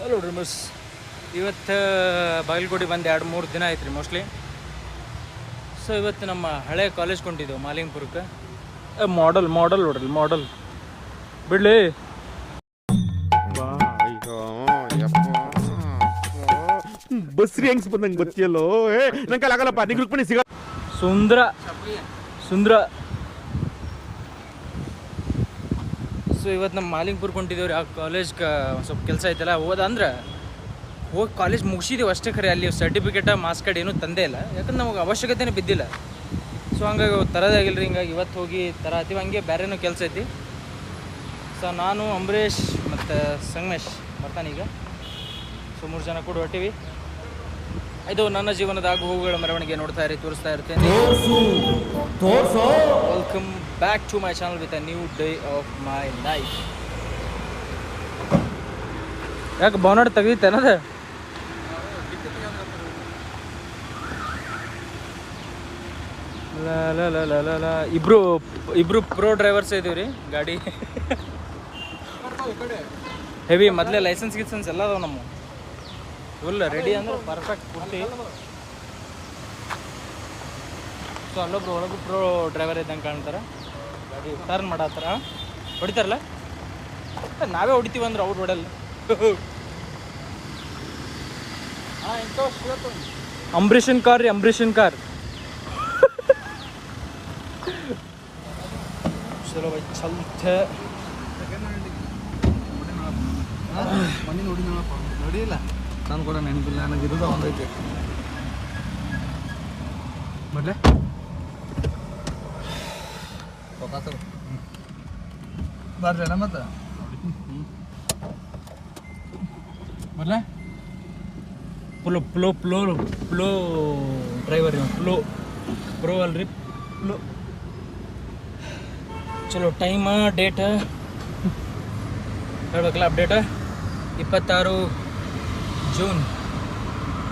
Hello ಡ್ರಿಮಸ್ ಇವತ್ತು ಬಾಗಲಕೋಟೆ ಬಂದು ಎರಡು ಮೂರು ದಿನ ಆಯ್ತು ರೀ ಮೋಸ್ಟ್ಲಿ ಸೊ ಇವತ್ತು ನಮ್ಮ ಹಳೆ ಕಾಲೇಜ್ ಕೊಂಡಿದ್ದೆವು ಮಾಲಿಂಗ್ಪುರಕ್ಕೆ. ಮಾಡಲ್ ಮಾಡಲ್ ನೋಡ್ರಿ ಮಾಡಲ್ ಬಿಡ್ಲಿ. ಬಸ್ರಿ ಹೆಂಗ್ಸ್ ಬಂದಂಗೆ ಬತ್ತಿಯಲ್ಲೋ ಏ ನಂಗೆ ಆಗಲ್ಲಪ್ಪ ನಿಗ್ರಿಗೆ ಸಿಗ ಸುಂದ್ರ ಸುಂದ್ರ. ಸೊ ಇವತ್ತು ನಮ್ಮ ಮಾಲಿಂಗ್ಪುರ್ ಕೊಂಡಿದ್ದೇವ್ರಿ ಆ ಕಾಲೇಜ್ಗೆ ಸ್ವಲ್ಪ ಕೆಲಸ ಐತಲ್ಲ ಹೋದಂದ್ರೆ ಹೋಗಿ ಕಾಲೇಜ್ ಮುಗಿಸಿದೀವಿ ಅಷ್ಟೇ ಖರೆ, ಅಲ್ಲಿ ಸರ್ಟಿಫಿಕೇಟ ಮಾರ್ಕ್ಸ್ ಕಾರ್ಡ್ ಏನೂ ತಂದೇ ಇಲ್ಲ. ಯಾಕಂದ್ರೆ ನಮಗೆ ಅವಶ್ಯಕತೆನೇ ಬಿದ್ದಿಲ್ಲ. ಸೊ ಹಂಗಾಗಿ ತರೋದಾಗಿಲ್ಲ ರೀ ಹಿಂಗಾಗಿ ಇವತ್ತು ಹೋಗಿ ತರತ್ತೀವಿ ಹಂಗೆ ಬೇರೆನೂ ಕೆಲಸ ಐತಿ. ಸೊ ನಾನು ಅಂಬರೀಷ್ ಮತ್ತು ಸಂಗಮೇಶ್ ಬರ್ತಾನೀಗ ಸೊ ಮೂರು ಜನ ಕೂಡ ಹೊಟ್ಟಿವಿ ಇದು ನನ್ನ ಜೀವನದ ಆಗು ಹೋಗುಗಳ ಮೆರವಣಿಗೆ ನೋಡ್ತಾ ಇರಿ ತೋರಿಸ್ತಾ ಇರ್ತೇನೆ. Welcome back to my channel with a new day of my life ಯಾಕೆ ಬಾನಡ್ ತೆಗೀತೇನದ. ಇಬ್ರು ಇಬ್ರು ಪ್ರೋ ಡ್ರೈವರ್ಸ್ ಇದೀವಿ ರೀ ಗಾಡಿ ಹೆವಿ ಮೊದಲೇ ಲೈಸೆನ್ಸ್ ಗಿಸೆನ್ಸ್ ಎಲ್ಲ ಅದಾವ ನಮ್ಮ ಫುಲ್ ರೆಡಿ ಅಂದ್ರೆ ಪರ್ಫೆಕ್ಟ್ ಕುರ್ತಿ ಸೊ ಅಲ್ಲೊಬ್ರು ಒಳಗೂ ಪ್ರೋ ಡ್ರೈವರ್ ಇದ್ದಂಗೆ ಕಾಣ್ತಾರೆ. ಗಾಡಿ ಟರ್ನ್ ಮಾಡತ್ತಾರ. ಹೊಡಿತಾರಲ್ಲ? ನಾವೇ ಹೊಡಿತೀವಿ ಅಂದ್ರೆ ಅವ್ರು ಹೊಡಲ್ಲ. ಅಂಬರೀಷನ್ ಕಾರ್ ರೀ ಅಂಬರೀಷನ್ ಕಾರ್ ಚಲೋ ಬೈ ಚಲ್ತೆ ಮನೆ ನೋಡಿ ನೋಡಿಲ್ಲ. ನಾನು ಕೂಡ ನೆನಪಿಲ್ಲ, ನನಗೆ ಇರೋದ ಒಂದೈತೆ ಬರ್ಲೆ? ಅಣ್ಣ ಮತ್ತೆ ಬರ್ಲೆ ಪ್ಲೋ ಪ್ಲೋ ಪ್ಲೋ ಪ್ಲೋ ಡ್ರೈವರ್ ಪ್ಲೋ, ಪ್ರೋ ಅಲ್ರಿ, ಪ್ಲೋ. ಚಲೋ ಟೈಮ, ಡೇಟ. ಹೇಳ್ಬೇಕಲ್ಲ, ಅಪ್ಡೇಟ? ಇಪ್ಪತ್ತಾರು. June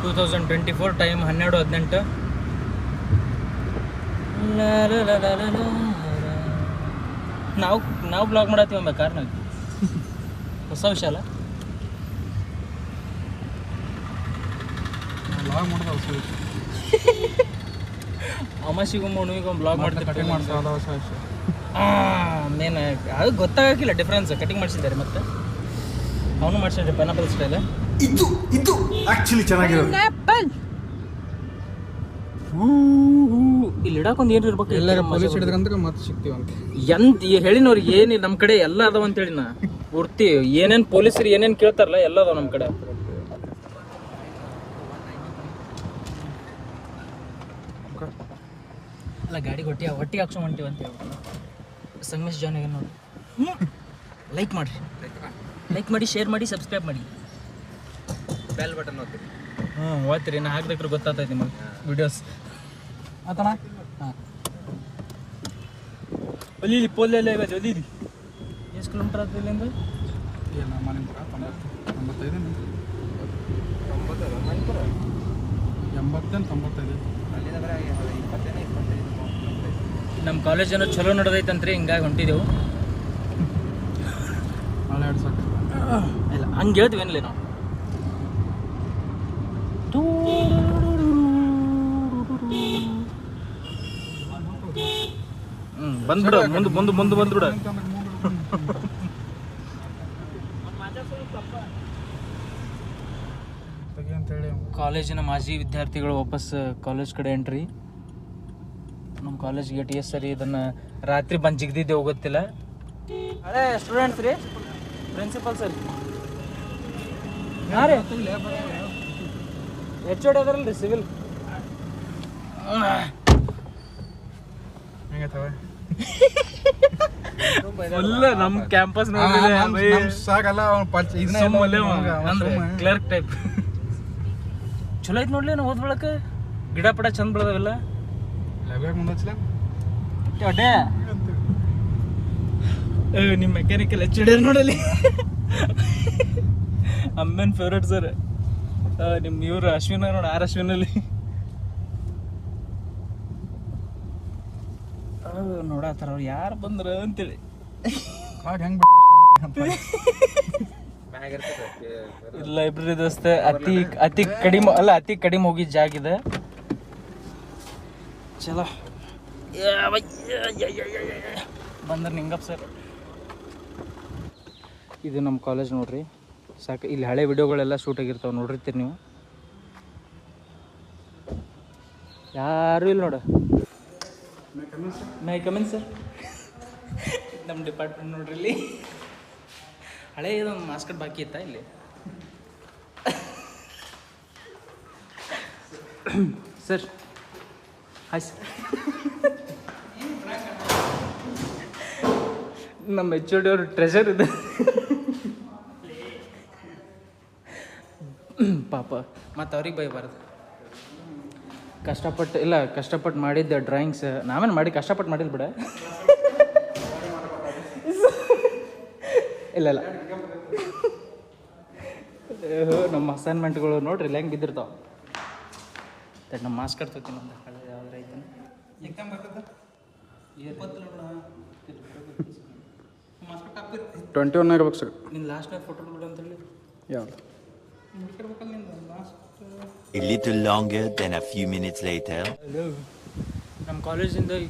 two thousand twenty four time ಹನ್ನೆರಡು ಹದಿನೆಂಟು. ನಾವು ನಾವು ಬ್ಲಾಗ್ ಮಾಡತ್ತೀವಿ ಒಮ್ಮೆ ಕಾರ್ನಾಗ ಹೊಸ ವಿಷಯ ಅಲ್ಲ? ಲಾಗ್ ಮಾಡೋದು ಹೊಸ ವಿಷಯ. ಅಮಾಸಿಗೊಮ್ಮೆ ಹುಣ್ಣಿಮೆಗೊಮ್ಮೆ ಬ್ಲಾಗ್ ಕಟಿಂಗ್ ಮಾಡ್ತಿರ್ತೀವಿ ಮಾಡ್ಸೋದು ಹೊಸ ವಿಷಯ. ಮೇನ್ ಅದು ಗೊತ್ತಾಗಕ್ಕಿಲ್ಲ ಡಿಫ್ರೆನ್ಸ್ ಕಟಿಂಗ್ ಮಾಡಿಸಿದ್ದಾರೆ ಮತ್ತೆ. ಅವನು ಮಾಡಿಸಿದ್ರೆ ಪೈನಾಪಲ್ ಸ್ಟೈಲ್ ಇದು ಇದು ಆಕ್ಚುಲಿ ಚೆನ್ನಾಗಿರೋದು. ಇಲ್ಲಿ ಇಡಾಕೊಂದು ಏನು ಇರ್ಬೇಕು? ಎಲ್ಲ ಪೊಲೀಸ್ ಹಿಡಿದ್ರಂದ್ರೆ ಮತ್ತೆ ಅಂತ ಎಂತ ಹೇಳಿನವ್ರಿಗೆ ಏನಿಲ್ಲ ನಮ್ಮ ಕಡೆ ಎಲ್ಲ ಅದಾವ ಅಂತೇಳಿ ನಾ ಪೂರ್ತಿ ಏನೇನು ಪೊಲೀಸರು ಏನೇನು ಕೇಳ್ತಾರಲ್ಲ ಎಲ್ಲ ಅದಾವ ನಮ್ಮ ಕಡೆ. ಅಲ್ಲ ಗಾಡಿ ಕೊಟ್ಟಿ ಒಟ್ಟಿಗೆ ಹಾಕ್ಸೋ ಹೊಂಟಿವಿ ಅಂತ ಹೇಳಿ ಸಂಗಮೇಶ್ ಜಾನ್ ಏನು ನೋಡಿ. ಲೈಕ್ ಮಾಡಿರಿ. ಲೈಕ್ ಮಾಡಿ ಶೇರ್ ಮಾಡಿ ಸಬ್ಸ್ಕ್ರೈಬ್ ಮಾಡಿ. ಬೆಲ್ ಬಟನ್ ಓದ್ತೀರಿ ಹ್ಞೂ ಓದ್ತೀರಿ ನಾ ಹಾಕ್ಬೇಕ್ರೆ ಗೊತ್ತಾಗ್ತೈತೆ ನಿಮಗೆ. ವಿಡಿಯೋಸ್ ಆತಣ ಹಾಂ. ಒಲೀಲಿ ಪೋಲೆಲ್ಲ ಇವಾಗ ಒಲೀಲಿ. ಎಷ್ಟು ಕಿಲೋಮೀಟರ್ ಆಗ್ತದೆ ಇಲ್ಲಿಂದ? ಏನು ಮನೆಪುರ ತೊಂಬತ್ತು ತೊಂಬತ್ತೈದು ಎಂಬತ್ತೇನು ತೊಂಬತ್ತೈದು. ನಮ್ಮ ಕಾಲೇಜ್ ಏನೋ ಚಲೋ ನಡೆದೈತಂತ್ರಿ ಹಿಂಗಾಗಿ ಹೊಂಟಿದೆವು. ಹಳೆ ಎರಡು ಸಾಕು. ಇಲ್ಲ ಹಂಗೆ ಹೇಳ್ತೀವಿ ಏನಿಲ್ಲ ನಾವು. ಬಂದ್ಬಿಡು, ಮುಂದೆ ಮುಂದೆ ಮುಂದೆ ಬಂದ್ಬಿಡು. ಕಾಲೇಜಿನ ಮಾಜಿ ವಿದ್ಯಾರ್ಥಿಗಳು ವಾಪಸ್ ಕಾಲೇಜ್ ಕಡೆ ಎಂಟ್ರಿ ನಮ್ಮ ಕಾಲೇಜ್ ಗೇಟ್ ಎಸ್ ಸರಿ ಇದನ್ನ ರಾತ್ರಿ ಬಂದು ಜಿಗ್ದಿದ್ದೆ ಹೋಗುತ್ತಿಲ್ಲ ಹಳೆ ಸ್ಟೂಡೆಂಟ್ಸ್ ರೀ. ಪ್ರಿನ್ಸಿಪಲ್ ಸರ್ ಹಾಂ ರೀ ಎಚ್ ಓಡಿ ರೀ ಸಿವಿಲ್ ಹೆಂಗೈತವೆ ಫುಲ್ ನಮ್ಮ ಕ್ಯಾಂಪಸ್ ಸಾಕಲ್ಲ ಅವ್ನು ಪಚ್ ಅಂದ್ರೆ ಕ್ಲರ್ಕ್ ಟೈಪ್ ಚಲೋ ಐತ್ ನೋಡ್ಲಿ ನಾವು ಓದ್ಕೊಳಕ ಗಿಡ ಪಡ ಚಂದ ಬೆಳೆದವೆಲ್ಲ? ಒಟ್ಟೆ ನಿಮ್ಮ ಮೆಕ್ಯಾನಿಕಲ್ ಎಚ್ ಡಿ ನೋಡಲಿ ಅಮ್ಮನ್ ಫೇವ್ರೇಟ್ ಸರ್ ನಿಮ್ಮ ಇವರು ಅಶ್ವಿನ ನೋಡಿ ಆರ್ ಅಶ್ವಿನಲ್ಲಿ. ನೋಡತ್ತಾರ ಅವ್ರು ಯಾರು ಬಂದ್ರ ಅಂತೇಳಿ. ಲೈಬ್ರರಿ ದೋಸ್ತ ಅತಿ ಅತಿ ಕಡಿಮೆ ಅಲ್ಲ ಅತಿ ಕಡಿಮೆ ಹೋಗಿ ಜಾಗ ಇದೆ. ಚಲೋ. ಬಂದ್ರೆ ನಿಂಗಪ್ಪ ಸರ್. ಇದು ನಮ್ಮ ಕಾಲೇಜ್ ನೋಡ್ರಿ. ಸಾಕು ಇಲ್ಲಿ ಹಳೆ ವಿಡಿಯೋಗಳೆಲ್ಲ ಶೂಟ್ ಆಗಿರ್ತಾವೆ ನೋಡಿರ್ತೀರಿ ನೀವು. ಯಾರು ಇಲ್ಲ ನೋಡ. ಮೈ ಕಮಿನ್ ಸರ್ ನಮ್ಮ ಡಿಪಾರ್ಟ್ಮೆಂಟ್ ನೋಡ್ರಿ ಇಲ್ಲಿ. ಹಳೆ ಇದೊಂದು ಮಾಸ್ಕಟ್ ಬಾಕಿ ಇತ್ತಾ ಇಲ್ಲಿ? ಸರ್ ಹಾಯ್ ಸರ್ ನಮ್ಮ ಎಚ್ ಡಿ ಅವರು ಟ್ರೆಷರ್ ಇದೆ. ಮತ್ತು ಅವ್ರಿಗೆ ಬೈಬಾರ್ದು ಕಷ್ಟಪಟ್ಟು ಇಲ್ಲ ಕಷ್ಟಪಟ್ಟು ಮಾಡಿದ್ದ ಡ್ರಾಯಿಂಗ್ಸ್ ನಾವೇನು ಮಾಡಿ ಕಷ್ಟಪಟ್ಟು ಮಾಡಿಲ್ಲ ಬಿಡ. ಇಲ್ಲ ಇಲ್ಲ. ನಮ್ಮ ಅಸೈನ್ಮೆಂಟ್ಗಳು ನೋಡ್ರಿ ಇಲ್ಲ ಹೆಂಗೆ ಬಿದ್ದಿರ್ತಾವ. ತಡ್ ನಮ್ಮ ಮಾಸ್ಕ್ ಕಟ್ತೀನಿ ಒಂದು ಹಳೆ ಯಾವ್ದಾರ ಐತನ. ಟ್ವೆಂಟಿ ಒನ್ ಇರ್ಬೇಕು ಸರ್. ನಿನ್ನ ಟೈಮ್ ಫೋಟೋ ಬಿಡು ಅಂತ ಹೇಳಿ. ಯಾವ್ದು? A little longer than a few minutes later. Hello. College in the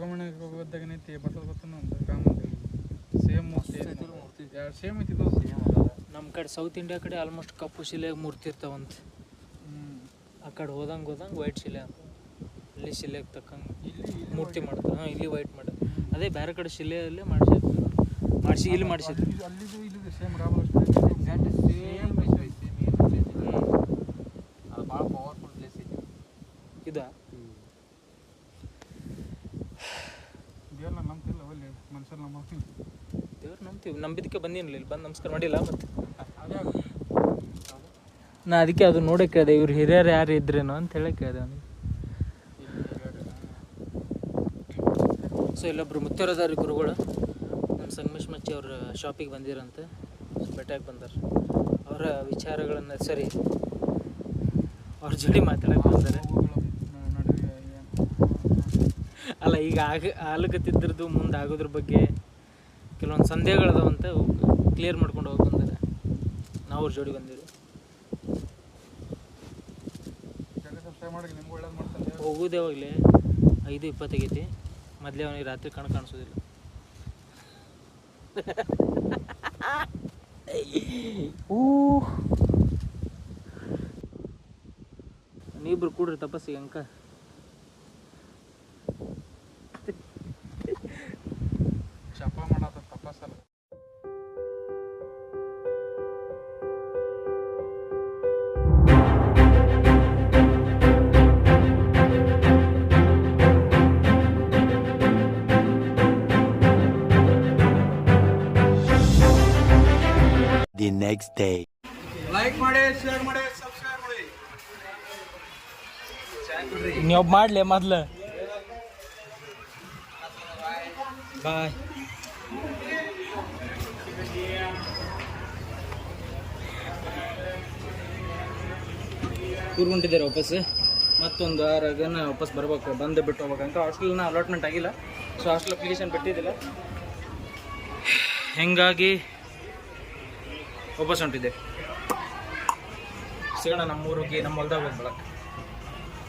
Subrahmanya ಹೋಗೋದಾಗ ಐತಿ ಬರ್ತದ ಗೊತ್ತನ ಒಂದು ರಾಮಂದು ಸೇಮ್ ಮೂರ್ತಿ ಎರಡು ಸೇಮ್ ಐತಿ ಇದು ನಮ್ಮ ಕಡೆ ಸೌತ್ ಇಂಡಿಯಾ ಕಡೆ ಆಲ್ಮೋಸ್ಟ್ ಕಪ್ಪು ಶಿಲೆ ಮೂರ್ತಿ ಇರ್ತಾವಂತ. ಹ್ಞೂ ಆ ಕಡೆ ಹೋದಂಗೆ ಹೋದಂಗೆ ವೈಟ್ ಶಿಲೆ ಅಂತ. ಇಲ್ಲಿ ಶಿಲೆಗೆ ತಕ್ಕಂಗೆ ಇಲ್ಲಿ ಮೂರ್ತಿ ಮಾಡ್ತಾರೆ ಹಾಂ ಇಲ್ಲಿ ವೈಟ್ ಮಾಡಿ ಅದೇ ಬೇರೆ ಕಡೆ ಶಿಲೆಯಲ್ಲೇ ಮಾಡಿಸಿ ಮಾಡಿಸಿ ಇಲ್ಲಿ ಮಾಡಿಸಿದ್ರು. ಅಲ್ಲಿದು ಇಲ್ಲಿದು ಸೇಮ್ ಎಕ್ಸಾಕ್ಟ್ ಸೇಮ್ ಐತಿ ಅದು ಭಾಳ ಪವರ್ಫುಲ್ ಪ್ಲೇಸ್ ಐತಿ ಇದಾ ದೇವ್ರ ನಂಬ್ತಿಲ್ಲ ಒಳ್ಳೆ ಮನುಷ್ಯರು ನಮ್ಮ ದೇವ್ರು ನಂಬ್ತೀವಿ ನಂಬಿದಕ್ಕೆ ಬಂದಿನಲ್ಲ ಇಲ್ಲಿ ಬಂದು ನಮಸ್ಕಾರ ಮಾಡಿಲ್ಲ ಮತ್ತೆ. ನಾ ಅದಕ್ಕೆ ಅದು ನೋಡಕ್ಕೆ ಕೇಳಿದೆ, ಇವ್ರು ಹಿರಿಯರು ಯಾರು ಇದ್ರೇನೋ ಅಂತ ಹೇಳಕ್ಕೆ ಕೇಳಿದೆ ಅವನಿಗೆ. ಸೊ ಇಲ್ಲೊಬ್ರು ಮುತ್ತೇರದಾರಿ ಗುರುಗಳು ನಮ್ಮ ಸಂಗಮೇಶ್ ಮಚ್ಚಿ ಅವ್ರ ಶಾಪಿಗೆ ಬಂದಿರಂತೆ ಬೆಟ್ಟಾಗಿ ಬಂದಾರೆ. ಅವರ ವಿಚಾರಗಳನ್ನು ಸರಿ ಅವ್ರ ಜೋಡಿ ಮಾತಾಡಕ್ಕೆ ಬಂದಾರೆ. ಅಲ್ಲ, ಈಗ ಆಗ ಆಗ್ಲಿಕತ್ತಿದ್ರದ್ದು ಮುಂದೆ ಆಗೋದ್ರ ಬಗ್ಗೆ ಕೆಲವೊಂದು ಸಂದೇಹಗಳದವಂತೆ ಕ್ಲಿಯರ್ ಮಾಡ್ಕೊಂಡು ಹೋಗಿ ಬಂದಾರೆ ನಾವು ಅವ್ರ ಜೋಡಿ ಮಾಡ್ತಾನೆ ಹೋಗೋದು ಯಾವಾಗಲೇ ಐದು ಇಪ್ಪತ್ತೈತಿ ಮೊದಲೇ ಅವನಿಗೆ ರಾತ್ರಿ ಕಣ್ಣು ಕಾಣಿಸೋದಿಲ್ಲ. ನೀಬ್ರು ಕೂಡ್ರಿ ತಪಸ್ಸಿಗೆ ಅಂಕ. The ನೆಕ್ಸ್ಟ್ ಡೇ ಲೈಕ್ ಮಾಡಿ ಶೇರ್ ಮಾಡಿ ಸಬ್ಸ್ಕ್ರೈಬ್ ಮಾಡಿ. ನೀವು ಮಾಡ್ಲಿ ಮೊದ್ಲು. ಬಾಯ್ ಕೂರ್ಕೊಂಡಿದ್ದಾರೆ ವಾಪಸ್ ಮತ್ತೊಂದು ವಾರಗನ ವಾಪಸ್ ಬರ್ಬೇಕು. ಬಂದು ಬಿಟ್ಟು ಹೋಗ್ಬೇಕಂತ. ಹಾಸ್ಟೆಲ್ನ ಅಲಾಟ್ಮೆಂಟ್ ಆಗಿಲ್ಲ. ಸೊ ಹಾಸ್ಟೆಲ್ ಅಪ್ಲಿಕೇಶನ್ ಬಿಟ್ಟಿದ್ದಿಲ್ಲ ಹಿಂಗಾಗಿ? ವಾಪಸ್ ಹೊಂಟಿದ್ದೆ. ಸಿಗೋಣ ನಮ್ಮ ಊರಿಗೆ ನಮ್ಮ ಹೊಲ್ದಾಗ ಹೋಗ್ಬೇಡ